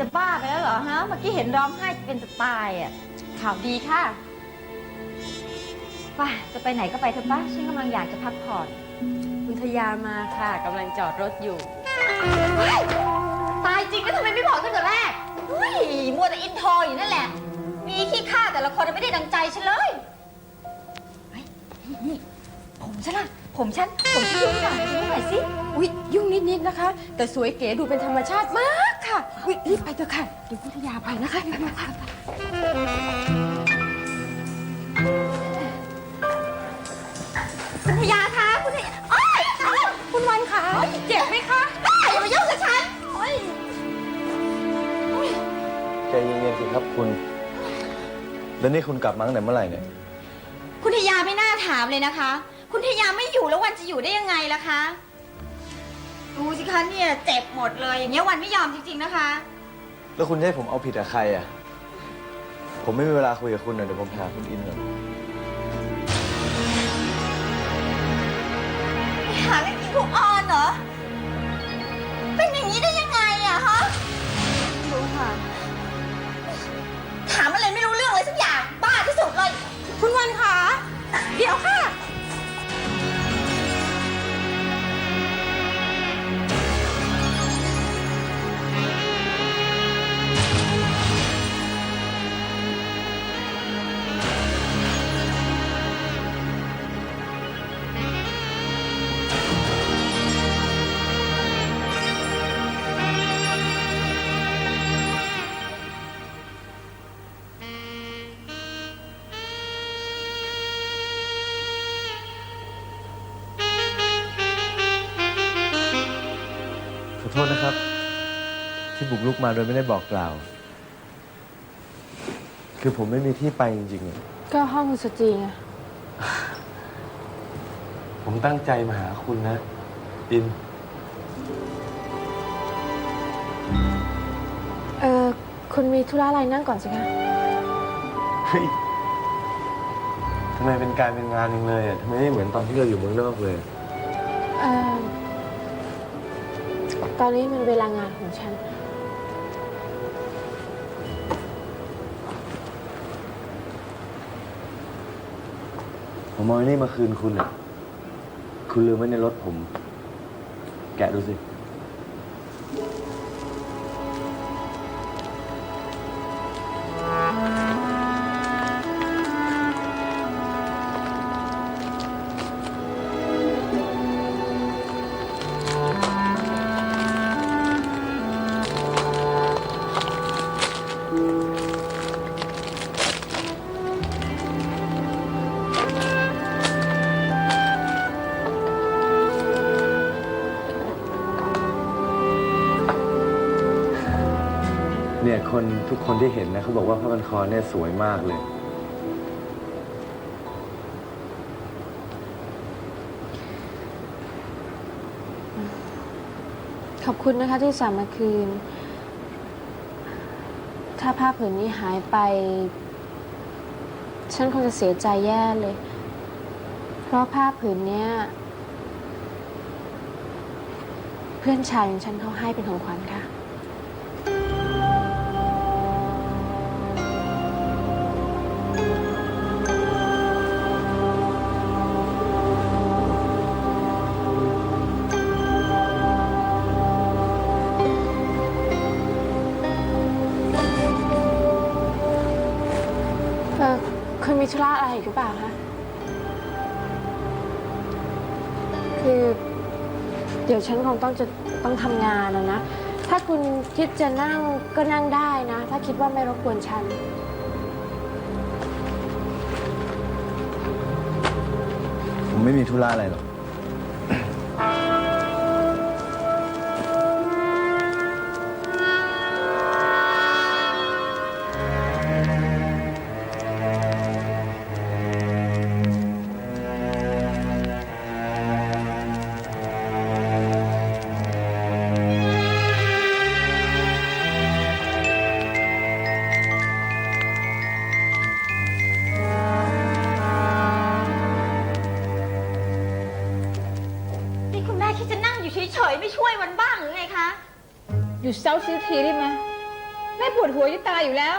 จะบ้าไปแล้วเหรอฮะ เมื่อกี้เห็นร้องไห้เป็นจะตายอะ ข่าวดีค่ะไปจะไปไหนก็ไปเถอะป้าฉันกำลังอยากจะพักผ่อน คุณทยามาค่ะกำลังจอดรถอยู่ ตายจริงก็ทำไมไม่บอกตั้งแต่แรกเฮ้ยมัวแต่อินโทรอยู่นั่นแหละ มีขี้ข้าแต่ละคนไม่ได้ดังใจฉันเลยเฮ้ยนี่นี่ผมฉันล่ะ ผมฉัน ผมฉันยุ่งหน่อยยุ่งหน่อยสิ อุ๊ย ยุ่งนิดๆนะคะ แต่สวยเก๋ดูเป็นธรรมชาติมากค่ะ อุ๊ยรีบไปเถอะค่ะ เดี๋ยวคุณทยาไปนะคะเดี๋ยวค่ะคุณพยาคะคุณพยาโอ๊ยอ้าวคุณวันคะเจ็บไหมคะอ้าวอย่ามายุ่งกับฉันโอ๊ยใจเย็นๆสิครับคุณ แล้วนี่คุณกลับมาตั้งแต่เมื่อไหร่เนี่ย คุณทยาไม่น่าถามเลยนะคะ คุณทยาไม่อยู่แล้ววันจะอยู่ได้ยังไงล่ะคะ ดูสิคะเนี่ยเจ็บหมดเลยอย่างเงี้ยวันไม่ยอมจริงๆนะคะ แล้วคุณจะให้ผมเอาผิดกับใครอะ ผมไม่มีเวลาคุยกับคุณนะเดี๋ยวผมหาคุณอินก่อนหาไม่กินทุกออนเหรอ เป็นอย่างนี้ได้ยังไงอะฮะรู้ค่ะ ถามอะไรไม่รู้เรื่องเลยสักอย่าง บ้าที่สุดเลย คุณวันคะ เดี๋ยวค่ะ บุกลุกมาโดยไม่ได้บอกกล่าว คือผมไม่มีที่ไปจริงๆอะก็ห้องสตรีไงผมตั้งใจมาหาคุณนะอิน เออคุณมีธุระอะไรนั่งก่อนสิคะ เฮ้ย ทำไมเป็นการเป็นงานยังเลยอะทำไมไม่เหมือนตอนที่เราอยู่เมืองนอกเลย เออตอนนี้มันเวลางานของฉัน ผมเอาไอ้นี่มาคืนคุณอะ คุณลืมไว้ในรถผม แกะดูสิ เนี่ยคนทุกคนที่เห็นนะเขาบอกว่าผ้าพันคอเนี่ยสวยมากเลย ขอบคุณนะคะที่สั่งมาคืน ถ้าผ้าผืนนี้หายไป ฉันคงจะเสียใจแย่เลย เพราะผ้าผืนเนี้ย เพื่อนชายของฉันเขาให้เป็นของขวัญค่ะ ธุระอะไรอีกหรือเปล่าคะ คือ เดี๋ยวฉันคงต้องจะต้องทำงานนะนะ ถ้าคุณคิดจะนั่งก็นั่งได้นะ ถ้าคิดว่าไม่รบกวนฉัน ผมไม่มีธุระอะไรหรอก คิดจะนั่งอยู่เฉยๆไม่ช่วยวันบ้างหรือทีได้ไหมแม่ปวดหัวจะตายอยู่แล้ว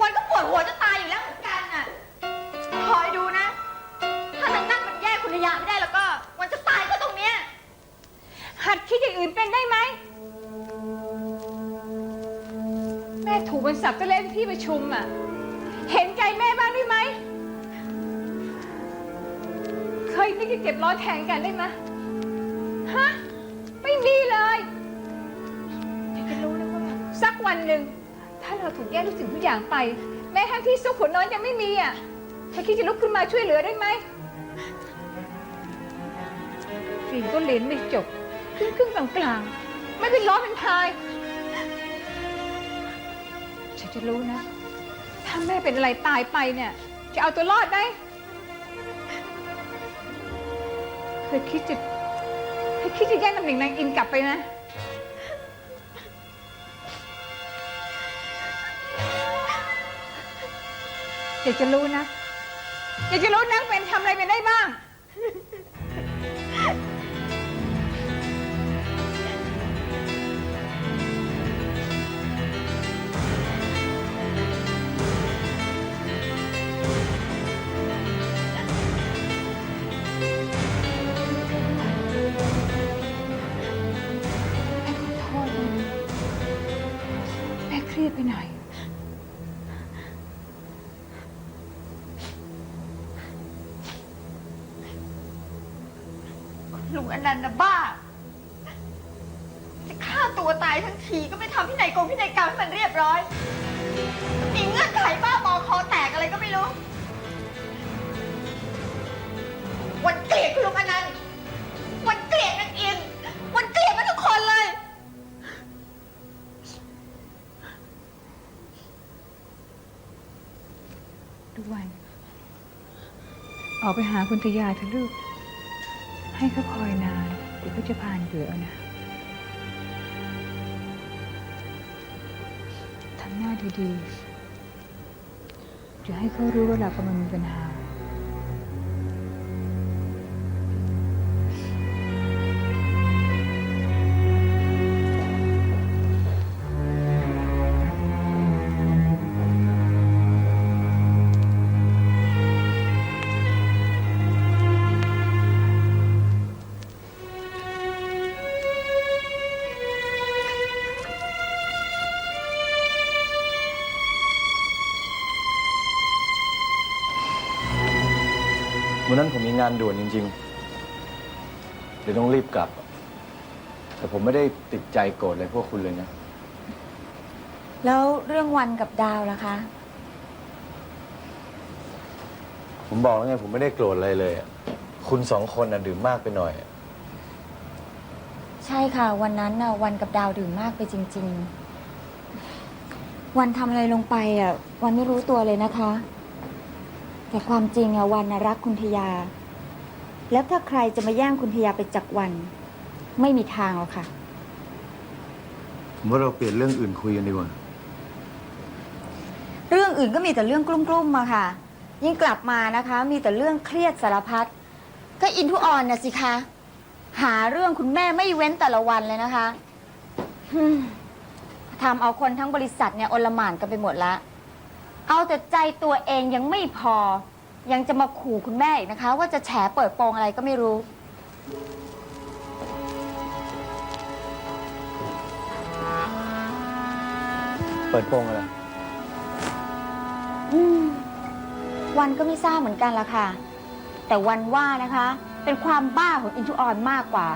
วันก็ปวดหัวจะตายอยู่แล้วเหมือนกันน่ะคอยดูนะ ถ้านางนั่นมันแยกคุณยาไม่ได้แล้วก็ วันจะตายก็ตรงเนี้ย หัดคิดอย่างอื่นเป็นได้ไหม แม่ถูกมันสับจะเล่นที่ประชุมอะ เห็นใจแม่บ้างได้ไหม เคยนึกจะเก็บร้อนแทนกันได้ไหมฮะ วันหนึ่งถ้าเราถูกแย่งทุกสิ่งทุกอย่างไป แม้ทั้งที่ซุกหัวนอนยังไม่มีอะเธอคิดจะลุกขึ้นมาช่วยเหลือได้ไหมฟิล์มก็เรียนไม่จบครึ่งครึ่งๆกลางๆไม่เป็นร้อยเป็นพายฉันจะรู้นะ ถ้าแม่เป็นอะไรตายไปเนี่ย จะเอาตัวรอดไหมเคยคิดจะเคยคิดจะแย่งตำแหน่งนางอินกลับไปนะ อยากจะรู้นะ อยากจะรู้นางเป็นทำอะไรเป็นได้บ้าง แม่ขอโทษนะแม่เครียดไปหน่อย นันนะบ้า จะฆ่าตัวตายทั้งทีก็ไม่ทำพินัยกรมพินัยกรรมให้มันเรียบร้อยมีเงื่อนไขบ้าบอคอแตกอะไรก็ไม่รู้ วันเกลียดคุณลุงอนันต์วันเกลียดนางอิน วันเกลียดมันทุกคนเลยทุกวัน ออกไปหาคุณทยาเถอะลูก ให้เขาคอยนานเดี๋ยวเขาจะผ่านเบื่อเอานะทำหน้าดีๆจะให้เขารู้ว่าเรากำลังมีปัญหา วันนั้นผมมีงานด่วนจริง ๆ เดี๋ยวต้องรีบกลับ แต่ผมไม่ได้ติดใจโกรธอะไรพวกคุณเลยนะ แล้วเรื่องวันกับดาวล่ะคะ ผมบอกแล้วไงผมไม่ได้โกรธอะไรเลยอะคุณสองคนน่ะดื่มมากไปหน่อยใช่ค่ะ วันนั้นน่ะวันกับดาวดื่มมากไปจริง ๆ วันทำอะไรลงไปอะวันไม่รู้ตัวเลยนะคะ แต่ความจริงอะวันน่ะรักคุณทยา แล้วถ้าใครจะมาแย่งคุณทยาไปจากวัน ไม่มีทางหรอกค่ะ ผมว่าเราเปลี่ยนเรื่องอื่นคุยกันดีกว่า เรื่องอื่นก็มีแต่เรื่องกลุ้มๆมาค่ะ ยิ่งกลับมานะคะ มีแต่เรื่องเครียดสารพัดก็อินทุออนน่ะสิคะหาเรื่องคุณแม่ไม่เว้นแต่ละวันเลยนะคะฮึ่มทำเอาคนทั้งบริษัทเนี่ยอลหม่านกันไปหมดละ เอาแต่ใจตัวเองยังไม่พอ ยังจะมาขู่คุณแม่อีกนะคะ ว่าจะแฉเปิดโปงอะไรก็ไม่รู้ เปิดโปงอะไรอืมวันก็ไม่ทราบเหมือนกันละค่ะ แต่วันว่านะคะ เป็นความบ้าของอินทุออนมากกว่า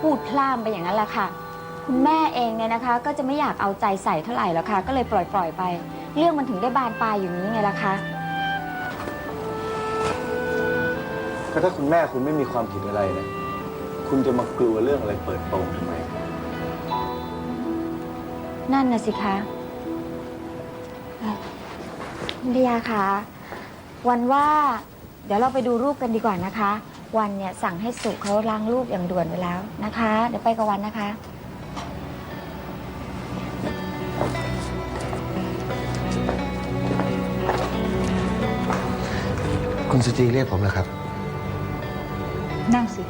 พูดพล่ามไปอย่างนั้นแหละค่ะ คุณแม่เองเนี่ยนะคะ ก็จะไม่อยากเอาใจใส่เท่าไหร่แล้วค่ะ ก็เลยปล่อยปล่อยๆไป เรื่องมันถึงได้บานปลายอยู่นี้ไงล่ะคะ ก็ถ้าคุณแม่คุณไม่มีความผิดอะไรนะ คุณจะมากลัวเรื่องอะไรเปิดโปงทำไม นั่นน่ะสิคะเอ่อคุณทยาคะวันว่า เดี๋ยวเราไปดูรูปกันดีกว่านะคะ วันเนี่ยสั่งให้สุเขาล้างรูปอย่างด่วนไว้แล้วนะคะ เดี๋ยวไปกับวันนะคะ คุณสุจีเรียกผมเหรอครับ นั่งสิ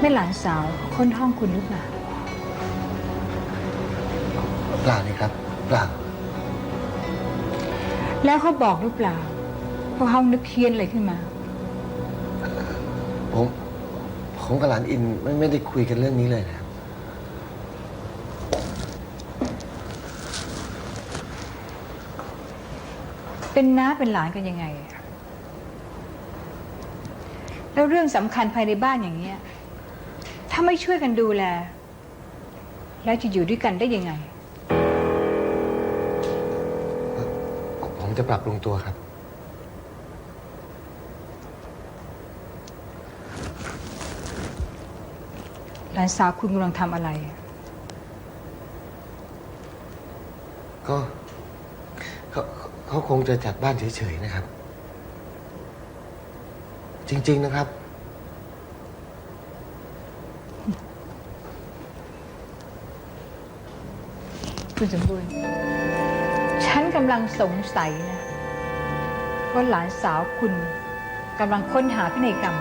แม่หลานสาวค้นห้องคุณหรือเปล่า เปล่านี่ครับ เปล่า แล้วเขาบอกหรือเปล่าเพราะเขานึกเคียนอะไรขึ้นมา ผม ผมกับหลานอินไม่ไม่ได้คุยกันเรื่องนี้เลยนะครับ เป็นน้าเป็นหลานกันยังไงอะแล้วเรื่องสำคัญภายในบ้านอย่างเนี้ย ถ้าไม่ช่วยกันดูแล แล้วจะอยู่ด้วยกันได้ยังไง ผมจะปรับปรุงตัวครับ หลานสาวคุณกำลังทำอะไรอะ ก็ เขาเขาคงจะจัดบ้านเฉยๆนะครับ จริง ๆนะครับ คุณสมบูรณ์ ฉันกำลังสงสัยนะว่าหลานสาวคุณกำลังค้นหาพินัยกรรม